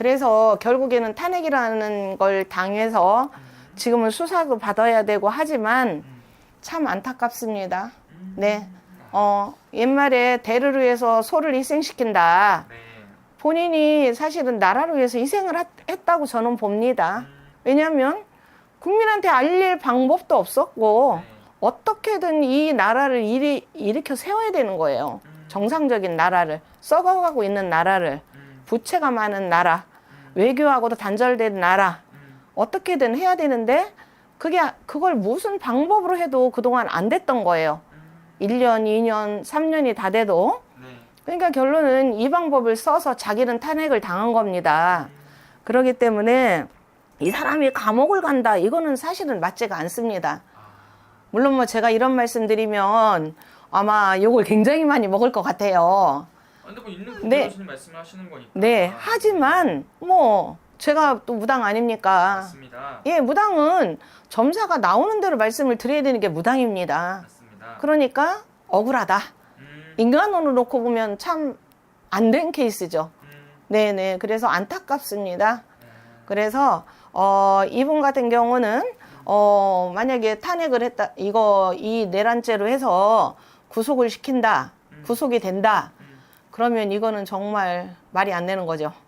그래서 결국에는 탄핵이라는 걸 당해서 지금은 수사도 받아야 되고 하지만 참 안타깝습니다. 네. 어, 옛말에 대를 위해서 소를 희생시킨다. 네. 본인이 사실은 나라를 위해서 희생을 하- 했다고 저는 봅니다. 왜냐하면 국민한테 알릴 방법도 없었고 네. 어떻게든 이 나라를 일이, 일으켜 세워야 되는 거예요. 정상적인 나라를 썩어가고 있는 나라를 음. 부채가 많은 나라 외교하고도 단절된 나라 음. 어떻게든 해야 되는데 그게 그걸 무슨 방법으로 해도 그동안 안 됐던 거예요. 1년, 2년, 3년이 다 돼도 네. 그러니까 결론은 이 방법을 써서 자기는 탄핵을 당한 겁니다. 그렇기 때문에 이 사람이 감옥을 간다. 이거는 사실은 맞지가 않습니다. 물론 뭐 제가 이런 말씀 드리면 아마 욕을 굉장히 많이 먹을 것 같아요. 뭐 있는 네. 네. 말씀을 하시는 거니까. 네, 아, 하지만 뭐 제가 또 무당 아닙니까? 맞습니다. 예, 무당은 점사가 나오는 대로 말씀을 드려야 되는 게 무당입니다. 맞습니다. 그러니까 억울하다. 음, 인간으로 놓고 보면 참 안 된 케이스죠. 음, 네네. 그래서 안타깝습니다. 네. 그래서 어, 이분 같은 경우는 어, 만약에 탄핵을 했다, 이거 이 내란죄로 해서 구속을 시킨다, 구속이 된다. 음. 그러면 이거는 정말 말이 안 되는 거죠.